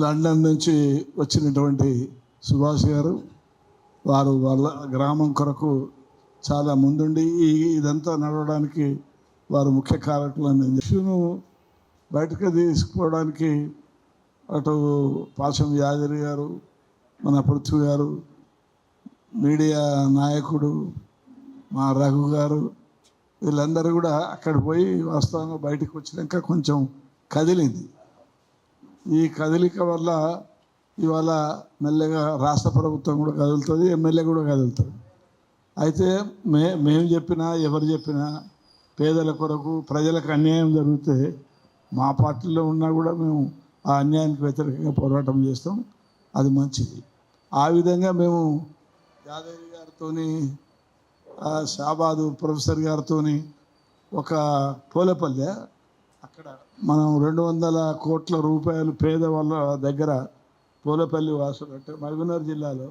London నుంచి వచ్చినటువంటి సుభాష్ గారు వారు వాళ్ళ గ్రామం కొరకు చాలా ముందుండి ఈ ఇదంతా నడవడానికి వారు ముఖ్య కారకులని ఇష్యూను బయటకు తీసుకోవడానికి అటు పాశం యాదరి గారు మన పృథ్వీ గారు మీడియా నాయకుడు మా రఘు గారు వీళ్ళందరూ కూడా అక్కడ పోయి వాస్తవంగా బయటకు వచ్చినాక కొంచెం కదిలింది. ఈ కదలిక వల్ల ఇవాళ మెల్లగా రాష్ట్ర ప్రభుత్వం కూడా కదులుతుంది ఎమ్మెల్యే కూడా కదులుతుంది అయితే మే మేము చెప్పినా ఎవరు చెప్పినా పేదల కొరకు ప్రజలకు అన్యాయం జరిగితే మా పార్టీలో ఉన్నా కూడా మేము ఆ అన్యాయానికి వ్యతిరేకంగా పోరాటం చేస్తాం. అది మంచిది. ఆ విధంగా మేము యాదగిరి గారితోని షాబాదు ప్రొఫెసర్ గారితోని ఒక పోలేపల్లె అక్కడ మనం రెండు వందల కోట్ల రూపాయలు పేద వాళ్ళ దగ్గర పూలపల్లి వాసులు అంటే మహబూబ్నగర్ జిల్లాలో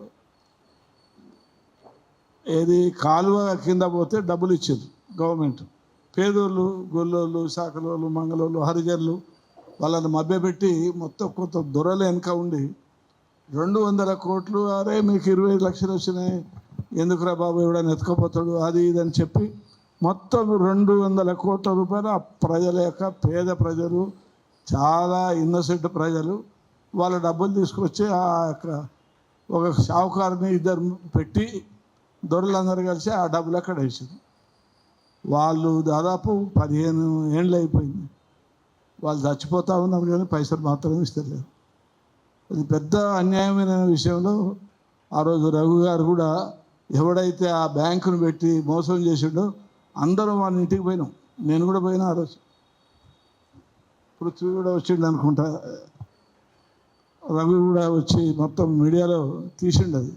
ఏది కాలువ కింద పోతే డబ్బులు ఇచ్చారు గవర్నమెంట్. పేదోళ్ళు గొల్లోళ్ళు శాఖలోళ్ళు మంగళోళ్ళు హరిజనులు వాళ్ళని మభ్యపెట్టి మొత్తం కొంత దొరలు వెనక ఉండి రెండు వందల కోట్లు అరే మీకు ఇరవై లక్షలు వచ్చినాయి ఎందుకురా బాబు ఎవడని ఎత్తుకపోతాడు అది ఇది అని చెప్పి మొత్తం రెండు వందల కోట్ల రూపాయలు ప్రజల యొక్క పేద ప్రజలు చాలా ఇన్నసెంట్ ప్రజలు వాళ్ళ డబ్బులు తీసుకొచ్చి ఆ యొక్క ఒక షావుకారుని ఇద్దరు పెట్టి దొరలందరూ కలిసి ఆ డబ్బులు అక్కడ వేసింది వాళ్ళు దాదాపు పదిహేను ఏళ్ళు అయిపోయింది. వాళ్ళు చచ్చిపోతూ ఉన్నారు కానీ పైసలు మాత్రం ఇస్తలేరు. అది పెద్ద అన్యాయమైన విషయంలో ఆ రోజు రఘు గారు కూడా ఎవడైతే ఆ బ్యాంకును పెట్టి మోసం చేసిండో అందరం వాళ్ళ ఇంటికి పోయినాం. నేను కూడా పోయినా ఆ రోజు. పృథ్వీ కూడా వచ్చిండు అనుకుంటా. రవి కూడా వచ్చి మొత్తం మీడియాలో తీసిండు అది.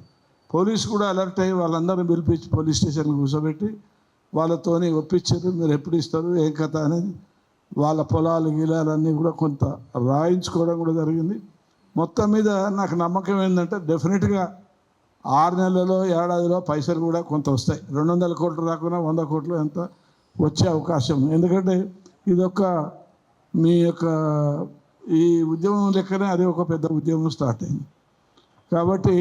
పోలీసు కూడా అలర్ట్ అయ్యి వాళ్ళందరూ పిలిపించి పోలీస్ స్టేషన్కి కూర్చోబెట్టి వాళ్ళతోని ఒప్పించారు మీరు ఎప్పుడు ఇస్తారు ఏం కథ అనేది వాళ్ళ పొలాలు గిలాలన్నీ కూడా కొంత రాయించుకోవడం కూడా జరిగింది. మొత్తం మీద నాకు నమ్మకం ఏంటంటే డెఫినెట్గా ఆరు నెలలలో ఏడాదిలో పైసలు కూడా కొంత వస్తాయి. రెండు వందల కోట్లు రాకుండా వంద కోట్లు ఎంత వచ్చే అవకాశం. ఎందుకంటే ఇది ఒక మీ యొక్క ఈ ఉద్యమం లెక్కనే అది ఒక పెద్ద ఉద్యమం స్టార్ట్ అయింది. కాబట్టి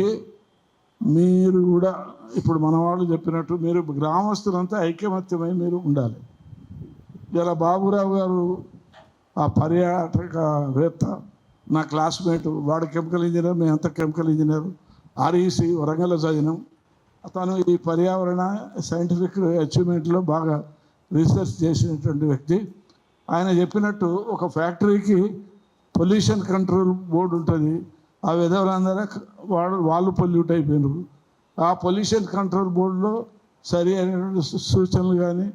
మీరు కూడా ఇప్పుడు మన వాళ్ళు చెప్పినట్టు మీరు గ్రామస్తులంతా ఐకమత్యమై మీరు ఉండాలి. ఇలా బాబురావు గారు ఆ పర్యాటకవేత్త నా క్లాస్మేట్ వాడు కెమికల్ ఇంజనీర్ మేమంతా కెమికల్ ఇంజనీర్ ఆర్ఈసి వరంగల్లో చదివినాం తను ఈ పర్యావరణ సైంటిఫిక్ అచీవ్మెంట్లో బాగా రీసెర్చ్ చేసినటువంటి వ్యక్తి. ఆయన చెప్పినట్టు ఒక ఫ్యాక్టరీకి పొల్యూషన్ కంట్రోల్ బోర్డు ఉంటుంది. ఆ విధవులందరూ వాళ్ళు వాళ్ళు పొల్యూట్ అయిపోయినారు. ఆ పొల్యూషన్ కంట్రోల్ బోర్డులో సరి అయినటువంటి సూచనలు కానీ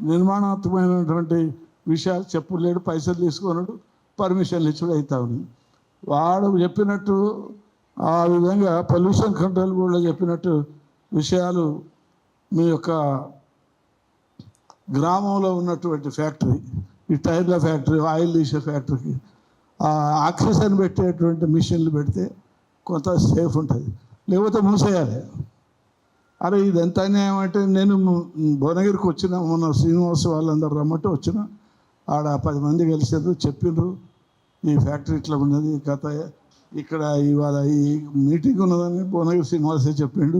నిర్మాణాత్మకమైనటువంటి విషయాలు చెప్పులేడు పైసలు తీసుకున్నాడు పర్మిషన్లు ఇచ్చుడు అవుతా ఉంది. వాడు చెప్పినట్టు ఆ విధంగా పొల్యూషన్ కంట్రోల్ బోర్డులో చెప్పినట్టు విషయాలు మీ యొక్క గ్రామంలో ఉన్నటువంటి ఫ్యాక్టరీ ఈ టైర్ల ఫ్యాక్టరీ ఆయిల్ తీసే ఫ్యాక్టరీకి ఆక్సిజన్ పెట్టేటువంటి మిషన్లు పెడితే కొంత సేఫ్ ఉంటుంది. లేకపోతే మూసేయాలి. అరే ఇది ఎంత అంటే నేను భువనగిరికి వచ్చిన మొన్న శ్రీనివాస్ వాళ్ళందరూ రమ్మంటే వచ్చిన ఆడ పది మంది కలిసారు చెప్పిండ్రు ఈ ఫ్యాక్టరీ ఇట్లా ఉన్నది కథ ఇక్కడ ఇవాళ ఈ మీటింగ్ ఉన్నదని భువనగిరి శ్రీనివాసే చెప్పిండు.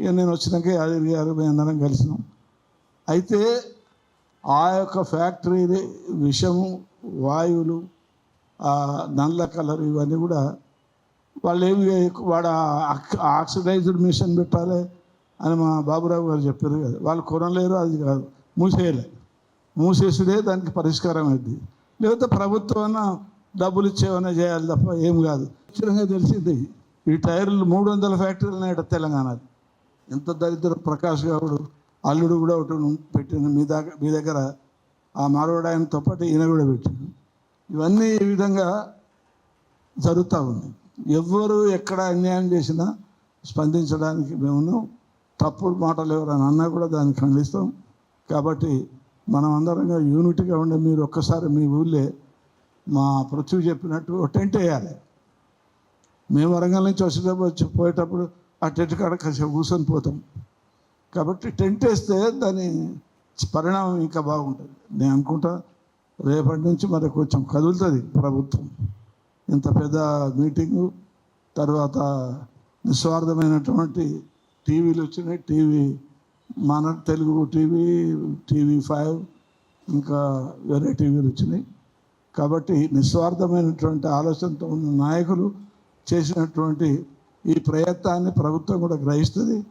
ఇక నేను వచ్చినాక యాదగిరి గారు మేము అందరం కలిసినాం. అయితే ఆ యొక్క ఫ్యాక్టరీ విషము వాయువులు ఆ నల్ల కలర్ ఇవన్నీ కూడా వాళ్ళు ఏమి వాడు ఆక్సిడైజ్డ్ మిషన్ పెట్టాలి అని మా బాబురావు గారు చెప్పారు కదా. వాళ్ళు కొనలేరు అది కాదు. మూసేయలే. మూసేసుడే దానికి పరిష్కారం అయింది లేకపోతే ప్రభుత్వం అన్నా డబ్బులు ఇచ్చేవన్నా చేయాలి తప్ప ఏం కాదు. ఖచ్చితంగా తెలిసింది ఈ టైర్లు మూడు వందల ఫ్యాక్టరీలు ఉన్నాయట తెలంగాణది. ఎంత దరిద్ర ప్రకాష్ గౌడు అల్లుడు కూడా ఒకటి పెట్టిన మీ దగ్గర మీ దగ్గర. ఆ మారవాడు ఆయనతో పాటు ఈయన కూడా పెట్టిండు. ఇవన్నీ ఈ విధంగా జరుగుతూ ఉంది. ఎవ్వరు ఎక్కడ అన్యాయం చేసినా స్పందించడానికి మేము తప్పుడు మాటలు ఎవరైనా అన్నా కూడా దాన్ని ఖండిస్తాం. కాబట్టి మనం అందరంగా యూనిట్గా ఉండే మీరు ఒక్కసారి మీ ఊళ్ళే మా పృథ్వీ చెప్పినట్టు టెంట్ వేయాలి. మేము వరంగల్ నుంచి వచ్చేటప్పుడు వచ్చి పోయేటప్పుడు ఆ టెంట్ కాడ కాసేపు కూర్చొని పోతాం. కాబట్టి టెంట్ వేస్తే దాని పరిణామం ఇంకా బాగుంటుంది. నేను అనుకుంటా రేపటి నుంచి మరి కొంచెం కదులుతుంది ప్రభుత్వం. ఇంత పెద్ద మీటింగు తర్వాత నిస్వార్థమైనటువంటి టీవీలు వచ్చినాయి. టీవీ మన తెలుగు టీవీ టీవీ ఫైవ్ ఇంకా వేరే టీవీలు వచ్చినాయి. కాబట్టి నిస్వార్థమైనటువంటి ఆలోచనతో ఉన్న నాయకులు చేసినటువంటి ఈ ప్రయత్నాన్ని ప్రభుత్వం కూడా గ్రహిస్తుంది.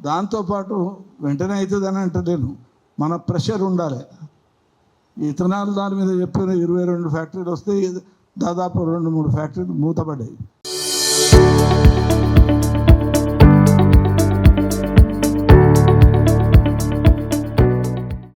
దాంతోపాటు వెంటనే అవుతుందని అంటలేను. మన ప్రెషర్ ఉండాలి. ఈ ఇథనాల్ దాని మీద చెప్పిన ఇరవై రెండు ఫ్యాక్టరీలు వస్తే దాదాపు రెండు మూడు ఫ్యాక్టరీలు మూతపడ్డాయి.